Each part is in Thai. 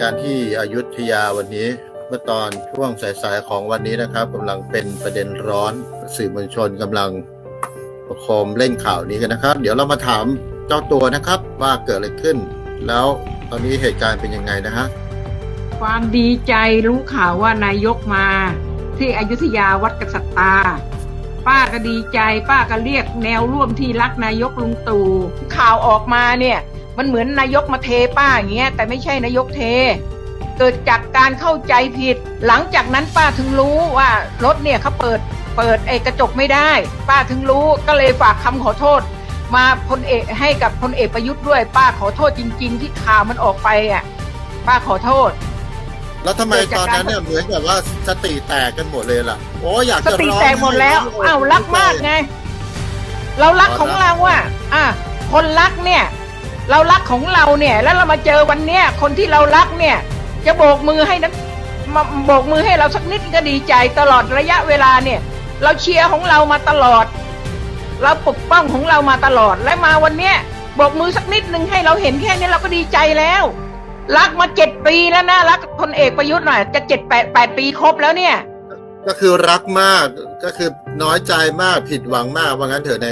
การณ์ที่อยุธยาวันนี้เมื่อตอนช่วงสายๆของวันนี้นะครับกำลังเป็นประเด็นร้อน สื่อมวลชนกำลังประคมเล่นข่าวนี้กันนะครับ เดี๋ยวเรามาถามเจ้าตัวนะครับว่าเกิดอะไรขึ้น แล้วตอนนี้เหตุการณ์เป็นยังไงนะฮะความดีใจรู้ข่าวว่านายกมา ที่อยุธยาวัดกษัตตา ป้าก็ดีใจ ป้าก็เรียกแนวร่วมที่รักนายกลุงตู่ข่าวออกมาเนี่ย มันเหมือนนายกมาเทป้าอย่างเงี้ยแต่ไม่ใช่นายกเท เกิดจากการเข้าใจผิด หลังจากนั้นป้าถึงรู้ว่ารถเนี่ยเขาเปิดเปิดไอ้กระจกไม่ได้ ป้าถึงรู้ก็เลยฝากคำขอโทษ มาพลเอกให้กับพลเอกประยุทธ์ด้วย ป้าขอโทษจริง ๆ ที่ข่าวมันออกไปอะป้าขอโทษ แล้วทำไมตอนนั้นเนี่ยเหมือนกับว่าสติแตกกันหมดเลยล่ะโอ้อยากสจะติร้องแตกหมดแล้วไห้อ้าวรักมากไง เรารักของเราอะอะคนรักเนี่ย เรารักของเราเนี่ย แล้วเรามาเจอวันเนี้ยคนที่เรารักเนี่ย จะโบกมือให้นะมาโบกมือให้เราสักนิดก็ดีใจตลอดระยะเวลาเนี่ย เราเชียร์ของเรามาตลอด เราปกป้องของเรามาตลอดและมาวันเนี้ยโบกมือสักนิดนึงให้เราเห็นแค่นี้เราก็ดีใจแล้ว รักมาเจ็ดปีแล้วนะรักพลเอกประยุทธ์หน่อยจะเจ็ดแปดแปดปีครบแล้วเนี่ย ก็คือรักมากก็คือน้อยใจมากผิดหวังมากว่างั้นเถอะใน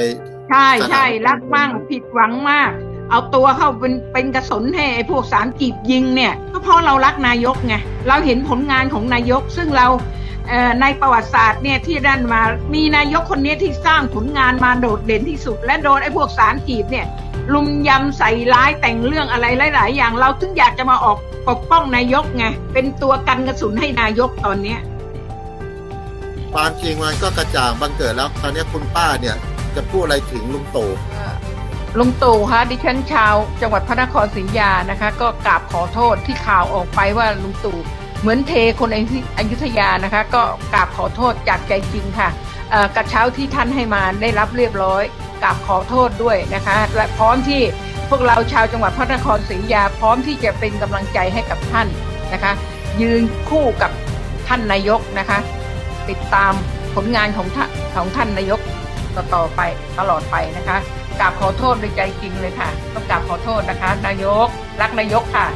ใช่ใช่สถานรักมั่งผิดหวังมาก เอาตัวเข้าเป็นเป็นกระสุนให้ไอ้พวกสารกีบยิงเนี่ยก็เพราะเรารักนายกไงเราเห็นผลงานของนายก ซึ่งเราเในประวัติศาสตร์เนี่ยที่ด้านมามีนายกคนนี้ที่สร้างผลงานมาโดดเด่นที่สุด และโดนไอ้พวกสารกีบเนี่ยลุมยำใส่ร้ายแต่งเรื่องอะไรหลาย ๆ อย่างเราถึงอยากจะมาออกปกป้องนายกไงเป็นตัวกันกระสุนให้นายกตอนเนี้ยความจริงมันก็กระจ่างบังเกิดแล้วตอนนี้คุณป้าเนี่ยจะพูดอะไรถึงลุงตู่ ลุงตู่คะดิฉันชาวจังหวัดพระนครศรีอยุธยานะคะ ก็กราบขอโทษที่ข่าวออกไปว่าลุงตู่เหมือนเทคนอยุธยานะคะ ก็กราบขอโทษจากใจจริงค่ะกระเช้าที่ท่านให้มาได้รับเรียบร้อยกราบขอโทษด้วยนะคะ และพร้อมที่พวกเราชาวจังหวัดพระนครศรีอยุธยา พร้อมที่จะเป็นกำลังใจให้กับท่านนะคะ ยืนคู่กับท่านนายกนะคะ ติดตามผลงานของท่านของท่านนายกต่อๆไปตลอดไปนะคะ กราบขอโทษด้วยใจจริงเลยค่ะ ต้องกราบขอโทษนะคะ นายก รักนายกค่ะ